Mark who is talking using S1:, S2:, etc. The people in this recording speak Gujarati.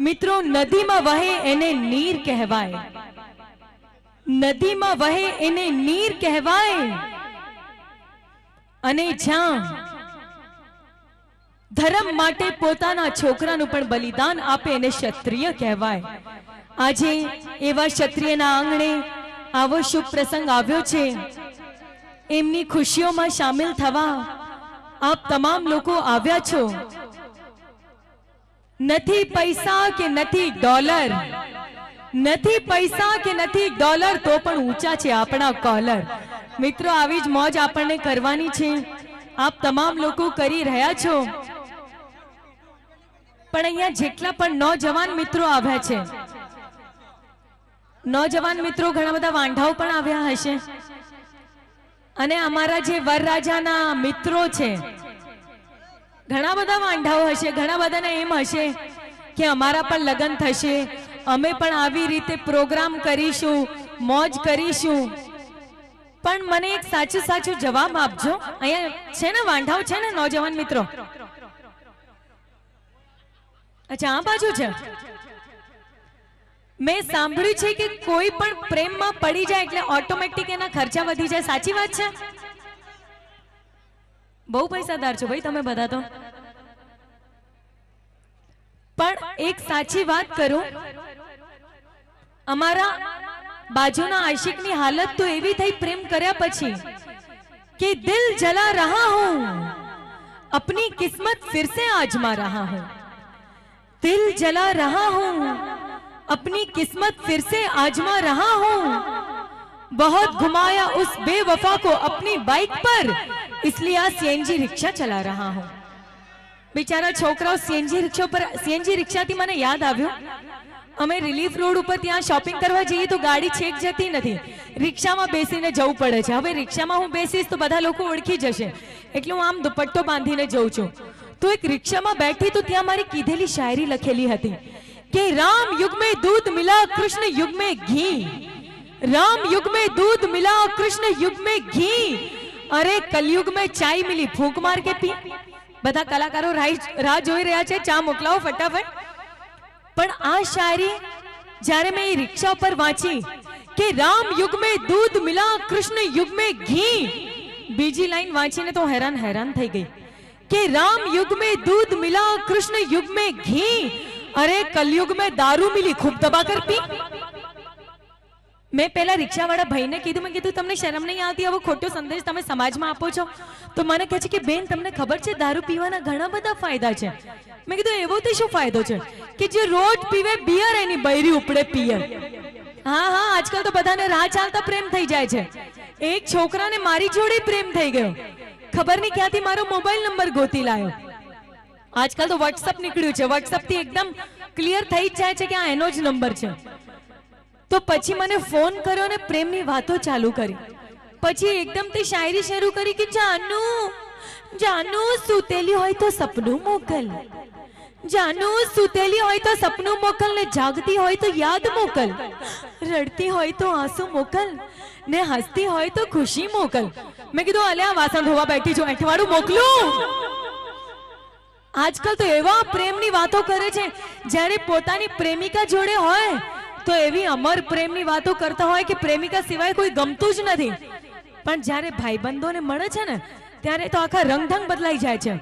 S1: મિત્રો, નદીમાં વહે એને નીર કહેવાય. નદીમાં વહે એને નીર કહેવાય. અને જ્યાં ધર્મ માટે પોતાના છોકરાનું પણ બલિદાન આપે એને ક્ષત્રિય કહેવાય. આજે એવા ક્ષત્રિયના આંગણે આવો શુભ પ્રસંગ આવ્યો છે. એમની ખુશીઓમાં સામેલ થવા આપ તમામ લોકો આવ્યા છો. નથી પૈસા કે નથી ડોલર? નથી પૈસા કે નથી ડોલર તો પણ ઊંચા છે આપણા કોલર. મિત્રો, આવી જ મોજ આપણને કરવાની છે. આપ તમામ લોકો કરી રહ્યા છો. પણ અહીંયા જેટલા પણ નોજવાન મિત્રો આવ્યા છે, નોજવાન મિત્રો ઘણા બધા વાંઢાઓ પણ આવ્યા હશે. અને અમારા જે વરરાજાના મિત્રો છે ઘણા બધા વાંઢાઓ હશે, ઘણા બધાને એમ હશે કે અમારા પણ લગ્ન થશે. અમે પણ આવી રીતે પ્રોગ્રામ કરીશું, મોજ કરીશું. પણ મને એક સાચું સાચું જવાબ આપજો. અહીંયા છે ને વાંઢાઓ, છે ને નોજવાન મિત્રો? અચ્છા, આ બાજુ છે. મેં સાંભળ્યું છે કે કોઈ પણ પ્રેમમાં પડી જાય એટલે ઓટોમેટિક એના ખર્ચા વધી જાય. સાચી વાત છે? બહુ પૈસાદાર છો ભાઈ તમે બધા તો પણ એક સાચી વાત કરું અમારા બાજુના આશિકની હાલત તો એવી થઈ પ્રેમ કર્યા પછી કે દિલ જલા રહા હું अपनी किस्मत फिर से आजमा रहा हूं दिल जला रहा हूं अपनी किस्मत फिर से आजमा रहा हूं बहुत घुमाया उस बेवफा को अपनी बाइक पर इसलिए आज सीएनजी रिक्शा चला रहा हूं બિચારા છોકરાઓ સીએનજી રિક્ષા પર સીએનજી રિક્ષાથી મને યાદ આવ્યું અમે રિલીફ રોડ ઉપર ત્યાં શોપિંગ કરવા જઈએ તો ગાડી છેક જતી નથી રિક્ષામાં બેસીને જવું પડે છે હવે રિક્ષામાં હું બેસીશ તો બધા લોકો ઓળખી જશે એટલે હું આમ દુપટ્ટો બાંધીને જઉં છું તો એક રિક્ષામાં બેઠી તો ત્યાં મારી કીધેલી શાયરી લખેલી હતી કે રામ યુગ में दूध मिला कृष्ण युग में घी राम युग में दूध मिला कृष्ण युग में घी अरे, कलयुग में चाय मिली, फूक मार के पी। बता, कलाकारों राह जो रहा है चा मोकलाओ फटाफट। पर आ शायरी जारे मैं ये रिक्शा पर वाची के राम युग में दूध मिला, कृष्ण युग में घी। बीजी लाइन वाची ने तो हैरान हैरान थी गई के राम युग में दूध मिला, कृष्ण युग में घी। अरे, कलयुग में दारू मिली, खूब दबा कर पी। મેં પેલા રિક્ષાવાળા ભાઈને કીધું, મેં કીધું, તમને શરમ નહીં આવતી આવો ખોટો સંદેશ તમે સમાજમાં આપો છો? તો મને કહે છે કે, બેન, તમને ખબર છે, દારૂ પીવાના ઘણા બધા ફાયદા છે? મેં કીધું, એવો તો શું ફાયદો છે? કે જે રોજ પીવે, બિયર એની બૈરી ઉપડે પિયર. હા હા, આજકાલ તો બધાને રાહ ચાલતા પ્રેમ થઈ જાય છે. એક છોકરાને મારી જોડે પ્રેમ થઈ ગયો. ખબર નહીં ક્યાંથી મારો મોબાઈલ નંબર ગોતી લાયો. આજકાલ તો વોટ્સઅપ નીકળ્યું છે. વોટ્સઅપથી એકદમ ક્લિયર થઈ જ જાય છે કે આ એનો જ નંબર છે. તો પછી મને ફોન કર્યો ને પ્રેમની વાતો ચાલુ કરી. પછી એકદમ તે શાયરી શરૂ કરી કે, જાનુ જાનુ, સૂતેલી હોય તો સપનું મોકલ. જાનુ, સૂતેલી હોય તો સપનું મોકલ ને જાગતી હોય તો યાદ મોકલ. રડતી હોય તો આંસુ મોકલ ને હસતી હોય તો ખુશી મોકલ. મેં કીધું અલ્યા વાસણ ધોવા બેઠી છું અઠવાડું મોકલું. આજકાલ તો એવા પ્રેમની વાતો કરે છે, જ્યારે પોતાની પ્રેમિકા જોડે હોય તો એવી અમર પ્રેમની વાતો કરતા હોય કે પ્રેમિકા સિવાય કોઈ ગમતું જ નથી. પણ જ્યારે ભાઈબંધોને મળે છે ને, ત્યારે તો આખા રંગઢંગ બદલાઈ જાય છે.